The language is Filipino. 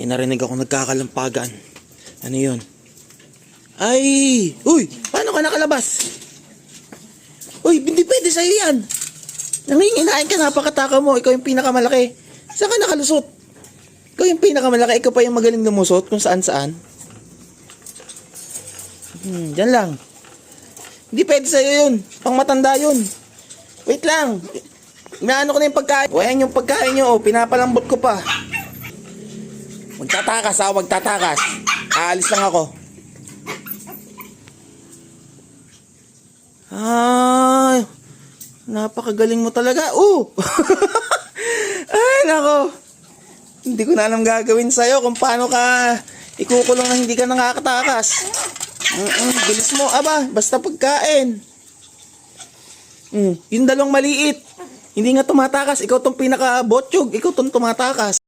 May narinig ako nagkakalampagan. Ano yun? Ay! Uy! Paano ka nakalabas? Uy, hindi pwede sa'yo yan. Nanginginain ka, napakataka mo. Ikaw yung pinakamalaki. Saan ka nakalusot? Ikaw yung pinakamalaki. Ikaw pa yung magaling lumusot kung saan saan. Hmm, dyan lang. Hindi pwede sa'yo yun. Pang matanda yun. Wait lang. Inaano ko na yung pagkain. O, yung pagkain nyo. Oh. Pinapalambot ko pa. Magtatakas ako, magtatakas. Aalis lang ako. Ay, napakagaling mo talaga. Oh! Ay, nako. Hindi ko na alam gagawin sa'yo kung paano ka ikukulong na hindi ka nakakatakas. Mm-mm, bilis mo, aba, basta pagkain. Mm, yung dalawang maliit. Hindi nga tumatakas, ikaw tong pinaka-botchog, ikaw tong tumatakas.